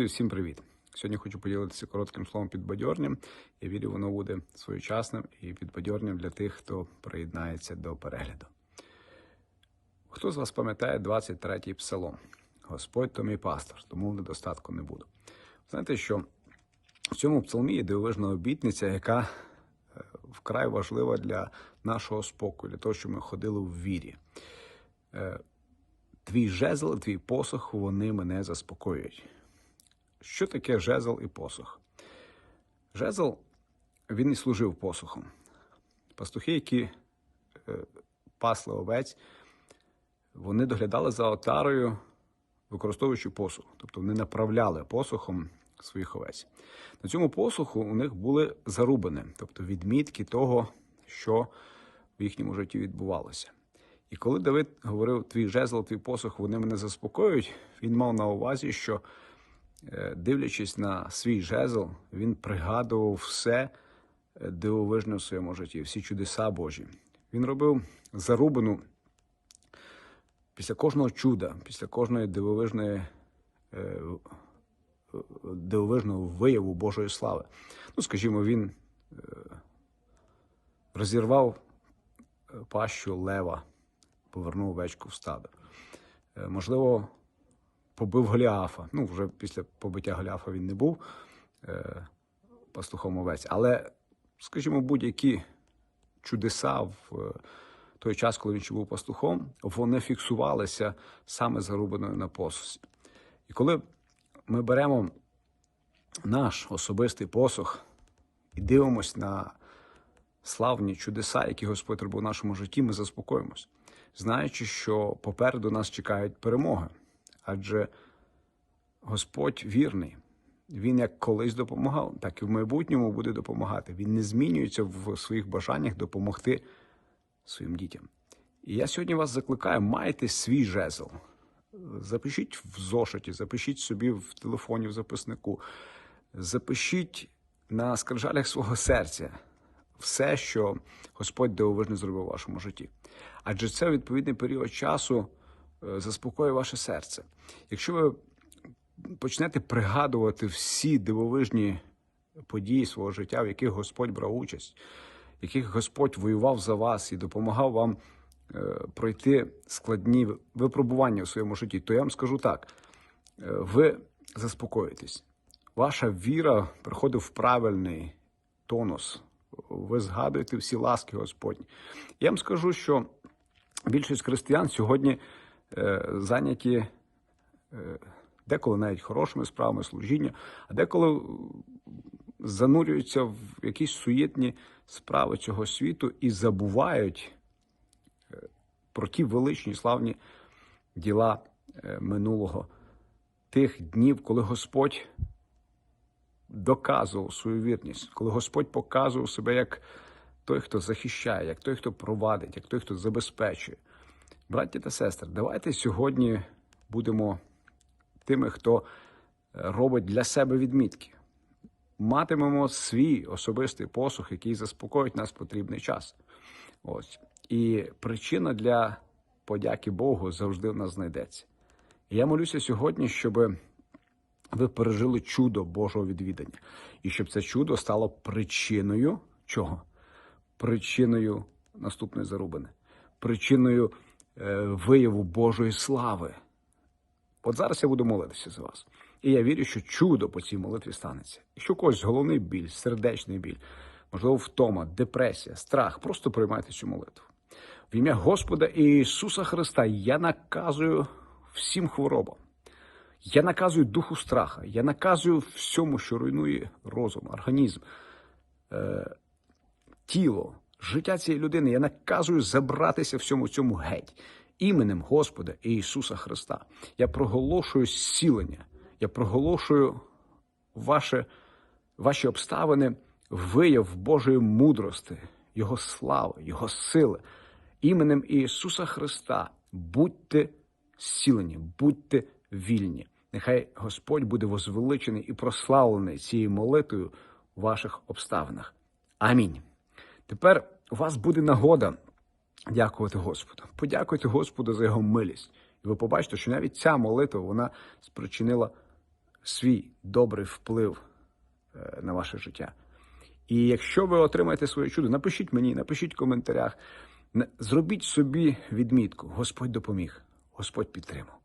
Друзі, всім привіт! Сьогодні хочу поділитися коротким словом підбадьорням. Я вірю, воно буде своєчасним і підбадьорням для тих, хто приєднається до перегляду. Хто з вас пам'ятає 23-й псалом? Господь то мій пастор, тому в недостатку не буду. Знаєте, що в цьому псалмі є дивовижна обітниця, яка е, вкрай важлива для нашого спокою, для того, щоб ми ходили в вірі. Е, Твій жезл, твій посох, вони мене заспокоюють. Що таке жезл і посох? Жезл він і служив посохом. Пастухи, які е, пасли овець, вони доглядали за отарою, використовуючи посух. Тобто вони направляли посохом своїх овець. На цьому посуху у них були зарубини, тобто відмітки того, що в їхньому житті відбувалося. І коли Давид говорив твій жезл, твій посох, вони мене заспокоюють, він мав на увазі, що, дивлячись на свій жезл, він пригадував все е, дивовижне в своєму житті, всі чудеса Божі. Він робив зарубину після кожного чуда, після кожної дивовижної, е, дивовижного вияву Божої слави. Ну, скажімо, він розірвав пащу лева повернув овечку в стадо. Е, Можливо, побив Голіафа. Ну, вже після побиття Голіафа він не був е, пастухом овець. Але, скажімо, будь-які чудеса в е, той час, коли він ще був пастухом, вони фіксувалися саме зарубаною на посусі. І коли ми беремо наш особистий посох і дивимося на славні чудеса, які Господь робив в нашому житті, ми заспокоїмось знаючи, що попереду нас чекають перемоги. Адже Господь вірний. Він як колись допомагав, так і в майбутньому буде допомагати. Він не змінюється в своїх бажаннях допомогти своїм дітям. І я сьогодні вас закликаю, майте свій жезл. Запишіть в зошиті, запишіть собі в телефоні, в записнику, запишіть на скрижалях свого серця все, що Господь дивовижно зробив у вашому житті. Адже це відповідний період часу заспокоює ваше серце. Якщо ви почнете пригадувати всі дивовижні події свого життя, в яких Господь брав участь, в яких Господь воював за вас і допомагав вам е, пройти складні випробування в своєму житті, то я вам скажу так: е, ви заспокоїтесь. Ваша віра приходить в правильний тонус ви згадуєте всі ласки Господні. Я вам скажу, що більшість християн сьогодні е, зайняті е, деколи навіть хорошими справами служіння, а деколи занурюються в якісь суєтні справи цього світу і забувають е, про ті величні славні діла е, минулого тих днів, коли Господь доказував свою вірність, коли Господь показував себе як той, хто захищає, як той, хто провадить, як той, хто забезпечує. Браті та сестри, давайте сьогодні будемо тими, хто е, робить для себе відмітки. Матимемо свій особистий посух, який заспокоїть нас в потрібний час. Ось. І причина для подяки Богу завжди в нас знайдеться. І я молюся сьогодні, щоб ви пережили чудо Божого відвідання. І щоб це чудо стало причиною чого? Причиною наступної зарубини, причиною вияву Божої слави. От зараз я буду молитися за вас. І я вірю, що чудо по цій молитві станеться. Якщо когось головний біль, сердечний біль, можливо, втома, депресія, страх, просто приймайте цю молитву. В ім'я Господа Ісуса Христа я наказую всім хворобам. Я наказую духу страха, я наказую всьому, що руйнує розум, організм, е, тіло, життя цієї людини. Я наказую забратися всьому цьому геть іменем Господа Ісуса Христа. Я проголошую зцілення, я проголошую ваше, ваші обставини, вияв Божої мудрости, Його слави, Його сили. Іменем Ісуса Христа будьте зцілені, будьте вільні. Нехай Господь буде возвеличений і прославлений цією молитвою у ваших обставинах. Амінь. Тепер у вас буде нагода дякувати Господу. Подякуйте Господу за його милість. І ви побачите, що навіть ця молитва вона спричинила свій добрий вплив е, на ваше життя. І якщо ви отримаєте своє чудо, напишіть мені, напишіть в коментарях, зробіть собі відмітку: Господь допоміг, Господь підтримав,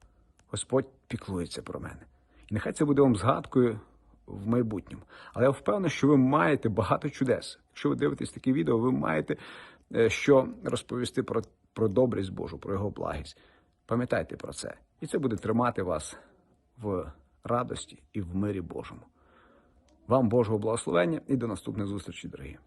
Господь піклується про мене. І нехай це буде вам згадкою в майбутньому. Але я впевнений, що ви маєте багато чудес. Якщо ви дивитесь такі відео, ви маєте е, що розповісти про, про добрість Божу, про його благість. Пам'ятайте про це. І це буде тримати вас в радості і в мирі Божому. Вам Божого благословення і до наступних зустрічей, дорогі.